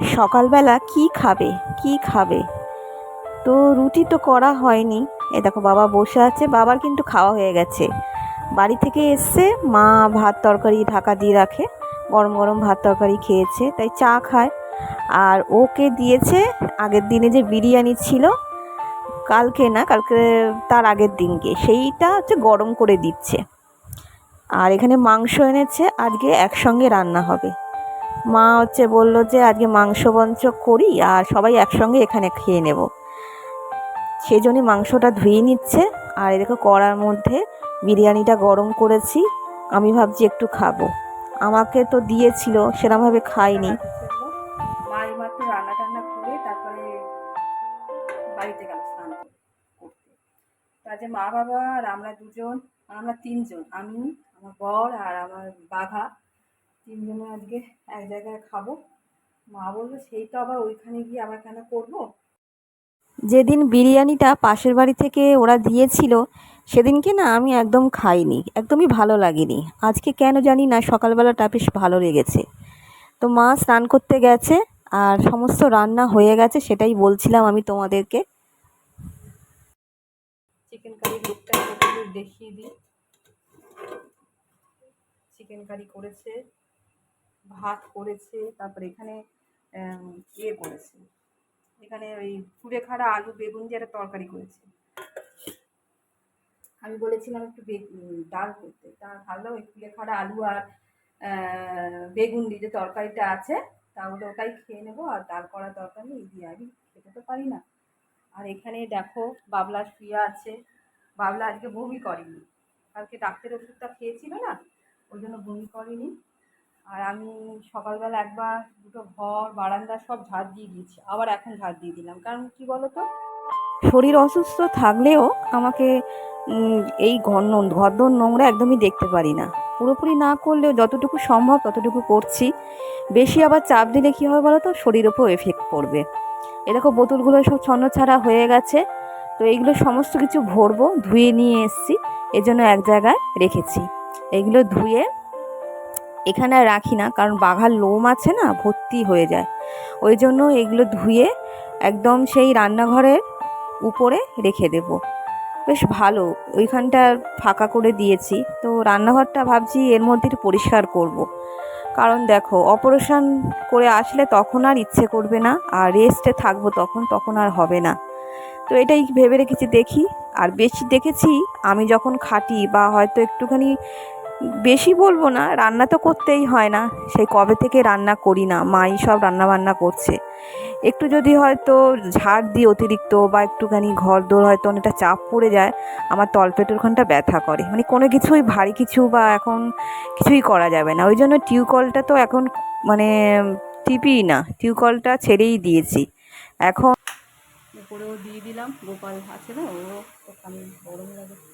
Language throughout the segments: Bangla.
সকালবেলা কি খাবে? কি খাবে? তো রুটি তো করা হয়নি। এ দেখো বাবা বসে আছে, বাবার কিন্তু খাওয়া হয়ে গেছে। বাড়ি থেকে এসছে, মা ভাত তরকারি ঢাকা দিয়ে রাখে। গরম গরম ভাত তরকারি খেয়েছে, তাই চা খায়। আর ওকে দিয়েছে, আগের দিনে যে বিরিয়ানি ছিল, কালকে না, কালকে তার আগের দিনকে। সেইটা হচ্ছে গরম করে দিচ্ছে। আর এখানে মাংস এনেছে, আজকে একসঙ্গে রান্না হবে। মা হচ্ছে বলল যে, আজকে মাংস বঞ্চ করি আর সবাই একসঙ্গে এখানে খেয়ে নেব। সেই জন্যই মাংসটা ধুয়ে নিচ্ছে। আর এদিকে কড়ার মধ্যে বিরিয়ানিটা গরম করেছি। আমি ভাবছি একটু খাব। আমাকে তো দিয়েছিল, সেরমভাবে খাইনি। রান্না টান্না করে তারপরে বাড়িতে গেল স্নান করতে। তা যে মা বাবা আর আমরা দুজন আমরা তিনজন, আমি, আমার বর আর আমার বাঘা। তিনজনে আজকে এক জায়গায় খাব। মা বলল সেই তো আবার ওইখানে গিয়ে আবার কেন করব? যেদিন বিরিয়ানিটা পাশের বাড়ি থেকে ওরা দিয়েছিল সেদিনকে না আমি একদম খাইনি একদমই ভালো লাগেনি। আজকে কেন জানি না সকালবেলাটা বেশ ভালো লেগেছে। তো মা স্নান করতে গেছে আর সমস্ত রান্না হয়ে গেছে সেটাই বলছিলাম আমি তোমাদেরকে। চিকেন কারি লুকটা দেখিয়ে দিই। চিকেন কারি করেছে। ভাত করেছে, তারপরে এখানে ইয়ে করেছে। এখানে ওই ফুলে খাড়া আলু বেগুন দিয়ে একটা তরকারি করেছে। আমি বলেছিলাম একটু ডাল করতে। তা ভাবলাম ওই ফুলে খাড়া আলু আর বেগুন দিয়ে যে তরকারিটা আছে, তাহলে ওটাই খেয়ে নেব, আর ডাল করা দরকার নেই, দিয়ে আমি খেতে তো পারি না। আর এখানে দেখো, বাবলা শুয়ে আছে। বাবলা আজকে বমি করেনি। কালকে ডাক্তারের ওষুধটা খেয়েছিল না, ওই জন্য বমি করেনি। আর আমি সকালবেলা একবার দুটো ঘর, বারান্দা সব ঝাড় দিয়ে দিয়েছি। আবার এখন ঝাড় দিয়ে দিলাম। কারণ কি বলো তো শরীর অসুস্থ থাকলেও আমাকে এই ঘর ঘরদোর নোংরা একদমই দেখতে পারি না। পুরোপুরি না করলেও যতটুকু সম্ভব ততটুকু করছি। বেশি আবার চাপ দিলে কী হবে বলো তো শরীর ওপর এফেক্ট পড়বে এরকম বোতলগুলো সব ছন্ন ছাড়া হয়ে গেছে। তো এইগুলো সমস্ত কিছু ভরবো, ধুয়ে নিয়ে এসছি। এজন্য এক জায়গায় রেখেছি। এগুলো ধুয়ে এখানে আর রাখি না, কারণ বাঘার লোম আছে না, ভর্তি হয়ে যায়। ওই জন্য এগুলো ধুয়ে একদম সেই রান্নাঘরের উপরে রেখে দেব। বেশ ভালো, ওইখানটা ফাঁকা করে দিয়েছি। তো রান্নাঘরটা ভাবছি এর মধ্যে পরিষ্কার করব। কারণ দেখো, অপারেশন করে আসলে তখন আর ইচ্ছে করবে না, আর রেস্টে থাকব তখন তখন আর হবে না। তো এটাই ভেবে রেখেছি, দেখি। আর বেশি দেখেছি, আমি যখন খাটি বা হয়তো একটুখানি বেশি বলব না, রান্না তো করতেই হয় না। সেই কবে থেকে রান্না করি না, মাই সব রান্না বান্না করছে। একটু যদি হয়তো ঝাড় দিই অতিরিক্ত বা একটুখানি ঘর দোর হয়তো অনেকটা চাপ পড়ে যায়, আমার তলপেটের ওখানটা ব্যথা করে। মানে কোনো কিছুই ভারী কিছু বা এখন কিছুই করা যাবে না। ওই জন্য টিউকলটা তো এখন মানে টিপিই না, টিউকলটা ছেড়েই দিয়েছি। এখন উপরেও দিয়ে দিলাম, গোপাল আছে না ও গরম লাগে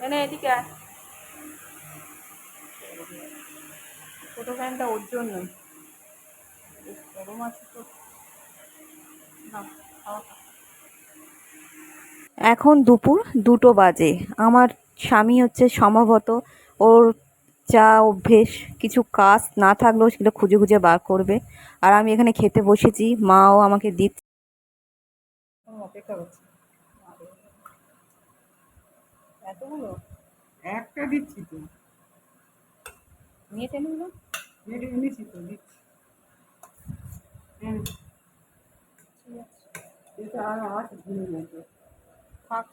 এনে এদিকে আয়। ছোটো ফ্যানটা ওর জন্যই বেশ গরম আছে তো। না খাওয়া এখন দুপুর দুটো বাজে। আমার স্বামী হচ্ছে সম্ভবত ওর যা অভ্যেস কিছু কাজ না থাকলেও সেগুলো খুঁজে খুঁজে বার করবে। আর আমি এখানে খেতে বসেছি মাও আমাকে দিচ্ছে। অপেক্ষা করছি। এতগুলো একটা দিচ্ছি তো। নিয়ে টেনে নিলো এনেছি তো দিচ্ছি। হ্যাঁ। এটা আর আছে ভুলে গেছে থাক।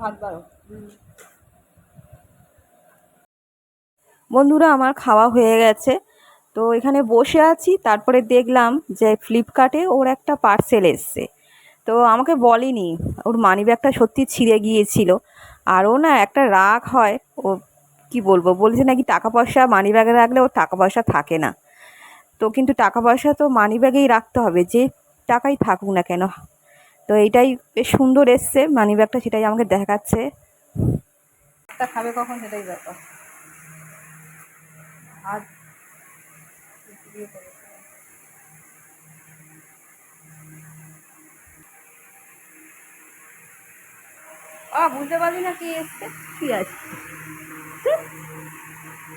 ভাত বাড়ো। বন্ধুরা আমার খাওয়া হয়ে গেছে। তো এখানে বসে আছি তারপরে দেখলাম যে ফ্লিপকার্টে ওর একটা পার্সেল এসছে। তো আমাকে বলেনি। ওর মানিব্যাগটা সত্যি ছিঁড়ে গিয়েছিল। আর ও না একটা রাগ হয়, ও কি বলব, বলছে নাকি টাকা পয়সা মানিব্যাগে রাখলে ওর টাকা পয়সা থাকে না। তো কিন্তু টাকা পয়সা তো মানিব্যাগেই রাখতে হবে, যে টাকাই থাকুক না কেন। তো এইটাই বেশ সুন্দর এসছে মানিব্যাগটা সেটাই আমাকে দেখাচ্ছে। খাবে কখন সেটাই ব্যাপার। আর বুঝতে পারলি না কি এসছে? কি আছে?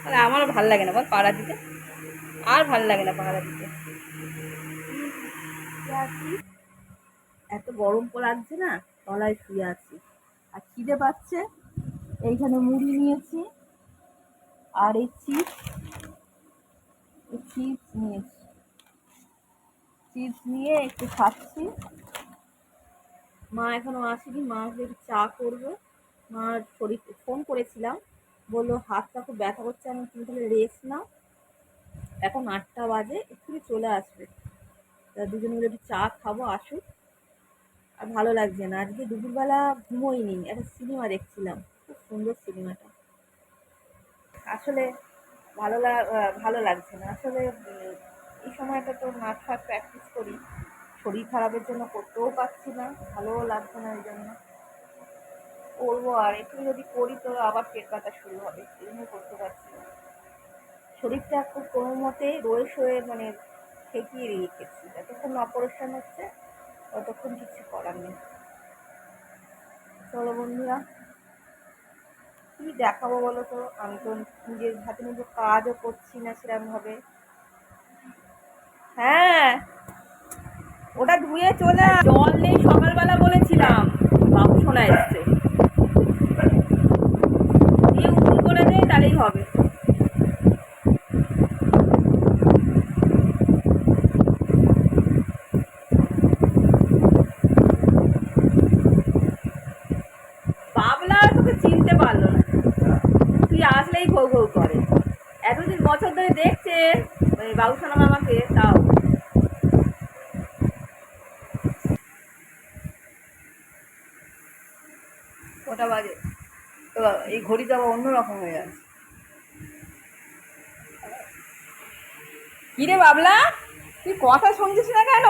আর আমারও ভালো লাগে না, বল পাড়া দিতে। আর ভালো লাগে না পাড়া দিতে। এত গরম লাগছে না, তলায় শুয়ে আছি। আর খিদে পাচ্ছে, এইখানে মুড়ি নিয়েছি, আর এই চিপস চিপস নিয়েছি। চিপস নিয়ে একটু খাচ্ছি। মা এখনও আসেনি, মা আসলে চা করবে। মার শরীর ফোন করেছিলাম, বলল হাতটা খুব ব্যথা করছে, আমি তুমি তাহলে রেস্ট নাও। এখন আটটা বাজে একটু চলে আসবে। তা দুজনে মিলে একটু চা খাব, আসুক। আর ভালো লাগছে না, আজকে দুপুরবেলা ঘুমোইনি, একটা সিনেমা দেখছিলাম, খুব সুন্দর সিনেমাটা। আসলে ভালো লাগ ভালো লাগছে না, আসলে এই সময়টা তো নাচ ফাট প্র্যাকটিস করি। শরীর খারাপের জন্য করতেও পারছি না, ভালোও লাগছে না এই জন্য। করব আর একটু যদি করি তো আবার পেট ব্যথা শুরু হবে, এই জন্য করতে পারছি না। শরীরটা খুব কোনো মতে রয়ে শয়ে মানে ঠেকিয়ে রেখেছি, যতক্ষণ অপারেশন হচ্ছে, ততক্ষণ কিছু করার নেই। চলো বন্ধুরা, কি দেখাবো বলো তো? আমি তো নিজের হাতে নিজে কাজও করছি না সেরকমভাবে। হ্যাঁ ওটা ধুয়ে চলে। জল নেই, সকালবেলা বলেছিলাম। বাবু শোনা এসছে। দিয়ে উপুল করে দে তাহলেই হবে। বাবলা তোকে চিনতে পারল না। তুই আসলেই ঘৌ ঘৌ করে। এতদিন বছর ধরে দেখছে বাবুসোনা মামাকে, তাও। কটা বাজে। তো এই ঘড়ি যাওয়া অন্যরকম হয়ে যাচ্ছে। কিরে বাবলা, তুই কথা শুনছিস না কেন?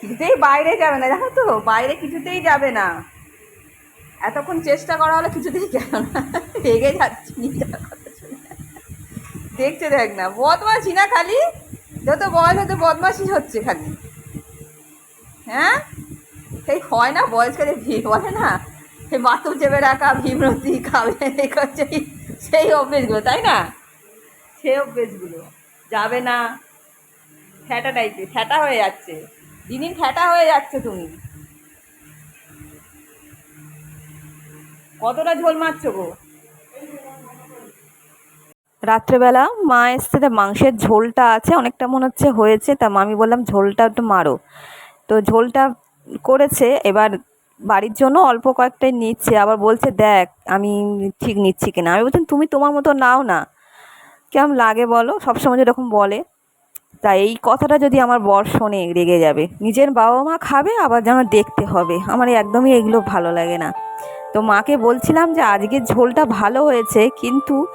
কিছুতেই বাইরে যাবে না, জানো তো, বাইরে কিছুতেই যাবে না। এতক্ষণ চেষ্টা করা হলে, কিছুতেই গেল না। রেগে যাচ্ছি দেখছে দেখ না বদমাসি না খালি? যত বয়স হতে বদমাসি হচ্ছে খালি। হ্যাঁ? সেই হয় না বয়সকালে ভিড় বলে না? সেই বাথরুম চেপে রাখা, ভীমরতি খাবে করছে সেই অভ্যেসগুলো, তাই না? সেই অভ্যেসগুলো। যাবে না। ফ্যাটা টাইপের ফ্যাটা হয়ে যাচ্ছে। দিন দিন ফ্যাটা হয়ে যাচ্ছে তুমি। কতটা ঝোল মারছো গো? রাত্রেবেলা মা এসছে, তা মাংসের ঝোলটা আছে, অনেকটা মনে হচ্ছে হয়েছে, তা আমি বললাম ঝোলটা একটু মারো। তো ঝোলটা করেছে, এবার বাড়ির জন্য অল্প কয়েকটাই নিচ্ছে, আবার বলছে, দেখ, আমি ঠিক নিচ্ছি কিনা। আমি বলছি, তুমি তোমার মতো নাও না। কেমন লাগে বলো? সবসময় যেরকম বলে। তা এই কথাটা যদি আমার বর শোনে, রেগে যাবে। নিজের বাবা মা খাবে, আবার যেন দেখতে হবে। আমার একদমই এগুলো ভালো লাগে না। তো মাকে বলছিলাম যে, আজকের ঝোলটা ভালো হয়েছে, কিন্তু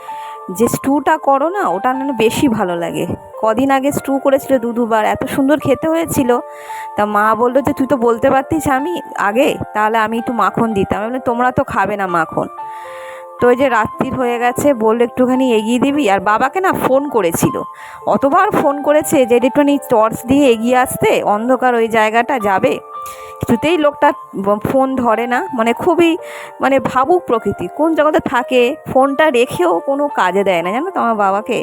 যে স্টুটা করো না, ওটা যেন বেশি ভালো লাগে। কদিন আগে স্টু করেছিল দু দুবার, এত সুন্দর খেতে হয়েছিল। তা মা বলল যে, তুই তো বলতে পারতিস আমি আগে, তাহলে আমি একটু মাখন দিতাম। আমি তোমরা তো খাবে না মাখন। তো ওই যে রাত্রির হয়ে গেছে, বলল, একটুখানি এগিয়ে দিবি? আর বাবাকে না ফোন করেছিল। অতবার ফোন করেছে যে একটুখানি টর্চ দিয়ে এগিয়ে আসতে, অন্ধকার ওই জায়গাটা যাবে? কিছুতেই লোকটা ফোন ধরে না। মানে খুবই মানে ভাবুক প্রকৃতি। কোন জগতে থাকে, ফোনটা রেখেও কোনো কাজে দেয় না। জানো তো আমার বাবাকে?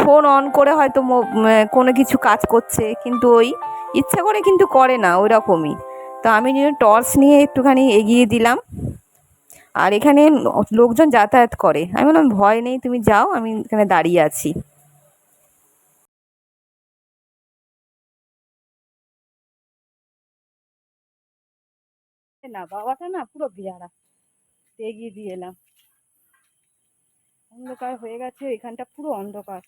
ফোন অন করে হয়তো কোনো কিছু কাজ করছে, কিন্তু ওই ইচ্ছা করে কিন্তু করে না ওই রকমই তো আমি টর্চ নিয়ে একটুখানি এগিয়ে দিলাম। আর এখানে লোকজন যাতায়াত করে। আমি বললাম, ভয় নেই, তুমি যাও, আমি এখানে দাঁড়িয়ে আছি। না, বাবাটা না পুরো বেয়ারা এগিয়ে দিয়ে এলাম। অন্ধকার হয়ে গেছে, এখানটা পুরো অন্ধকার।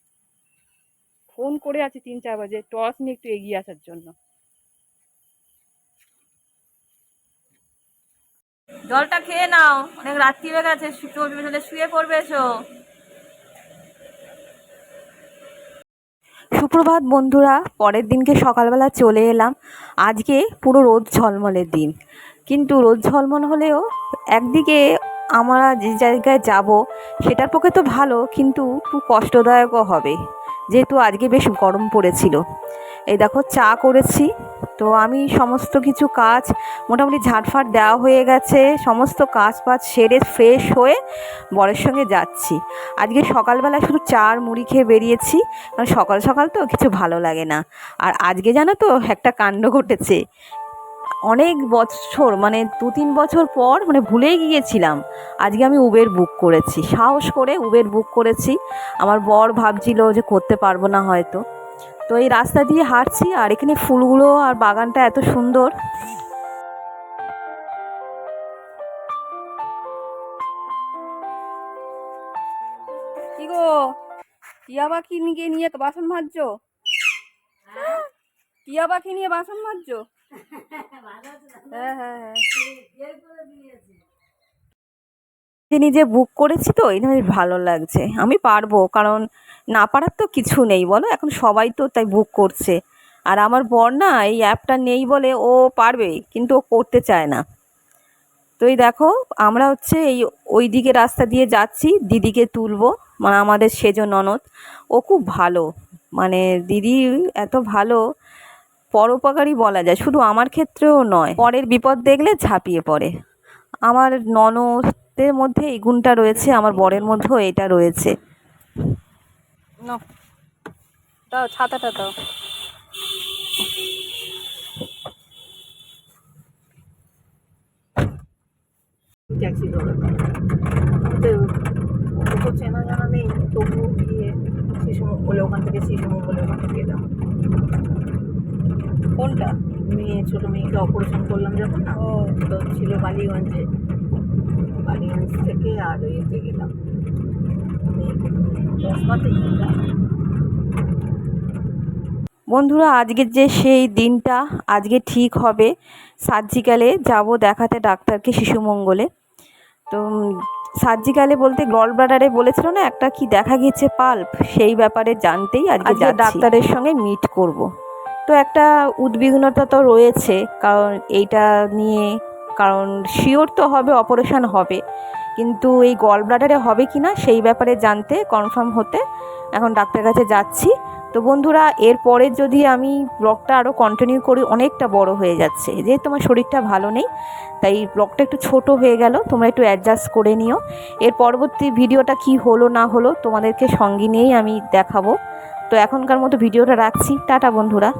ফোন করে আছে তিন চার বাজে, টর্চ নিয়ে একটু এগিয়ে আসার জন্য। জলটা খেয়ে নাও, অনেক রাত্রি হয়ে গেছে শুয়ে পড়বে এসো। সুপ্রভাত বন্ধুরা, পরের দিনকে সকালবেলা চলে এলাম। আজকে পুরো রোদ ঝলমলের দিন। কিন্তু রোদ ঝলমল হলেও একদিকে আমরা যে জায়গায় যাব সেটার পক্ষে তো ভালো, কিন্তু খুব কষ্টদায়কও হবে। যেহেতু আজকে বেশ গরম পড়েছিল। এই দেখো, চা করেছি। তো আমি সমস্ত কিছু কাজ মোটামুটি ঝাঁটফাট দেওয়া হয়ে গেছে। সমস্ত কাজ ফাজ সেরে ফ্রেশ হয়ে বরের সঙ্গে যাচ্ছি। আজকে সকালবেলা শুধু চা আর মুড়ি খেয়ে বেরিয়েছি। কারণ সকাল সকাল তো কিছু ভালো লাগে না। আর আজকে জানো তো একটা কাণ্ড ঘটেছে। অনেক বছর মানে দু তিন বছর পর মানে ভুলেই গিয়েছিলাম। আজকে আমি উবের বুক করেছি। সাহস করে উবের বুক করেছি। আমার বর ভাবছিল যে করতে পারব না হয়তো। তো এই রাস্তা দিয়ে হাঁটছি আর এখানে ফুলগুলো আর বাগানটা এত সুন্দর। কি গো? টিয়া পাখি নিয়ে বাসন মাজছো? টিয়া পাখি নিয়ে বাসন মাজছো? হ্যাঁ হ্যাঁ হ্যাঁ। নিজে নিজে বুক করেছি তো, এটা বেশ ভালো লাগছে। আমি পারব, কারণ না পারার তো কিছু নেই, বলো? এখন সবাই তো তাই বুক করছে। আর আমার বর না এই অ্যাপটা নেই বলে ও পারবে, কিন্তু ও করতে চায় না। তো এই দেখো, আমরা হচ্ছে এই ওই দিকে রাস্তা দিয়ে যাচ্ছি, দিদিকে তুলবো মানে আমাদের সেজ ননদ। ও খুব ভালো মানে দিদি এত ভালো পরোপকারী বলা যায় শুধু আমার ক্ষেত্রেও নয় পরের বিপদ দেখলে ঝাঁপিয়ে পড়ে। আমার ননদের মধ্যে এই গুণটা রয়েছে আমার বরের মধ্যেও এটা রয়েছে। দাও ছাতাটা দাও। ট্যাক্সি তো চেনা জানা নেই তবুও গিয়ে শিশু বলে ওখান থেকে শিশু বলে ওখান থেকে কোনটা? মেয়ে ছোটো মেয়েকে অপারেশন করলাম যখন না ও। তো ছিল বালিগঞ্জে। বালিগঞ্জ থেকে আর ইয়েতে গেলাম। গেলাম। বন্ধুরা আজকের যে সেই দিনটা আজকে ঠিক হবে। সার্জিক্যালে যাব দেখাতে ডাক্তারকে শিশু মঙ্গলে। তো সার্জিক্যালে বলতে গল ব্লাডারে বলেছিল না একটা কি দেখা গেছে পাল্প সেই ব্যাপারে জানতেই আজকে ডাক্তারের সঙ্গে মিট করব। একটা উদ্বিগ্নতা তো রয়েছে, কারণ এইটা নিয়ে, কারণ শিওর তো হবে অপারেশন হবে। কিন্তু এই গল ব্লাডারে হবে কি না, সেই ব্যাপারে জানতে কনফার্ম হতে এখন ডাক্তারের কাছে যাচ্ছি। তো বন্ধুরা, এরপরে যদি আমি ব্লগটা আরও কন্টিনিউ করি, অনেকটা বড় হয়ে যাচ্ছে। যেহেতু আমার শরীরটা ভালো নেই, তাই ব্লগটা একটু ছোট হয়ে গেল, তোমরা একটু অ্যাডজাস্ট করে নিও। এর পরবর্তী ভিডিওটা কি হলো, না হলো, তোমাদেরকে সঙ্গে নিয়েই আমি দেখাবো। তো এখনকার মতো ভিডিওটা রাখছি। টাটা, বন্ধুরা।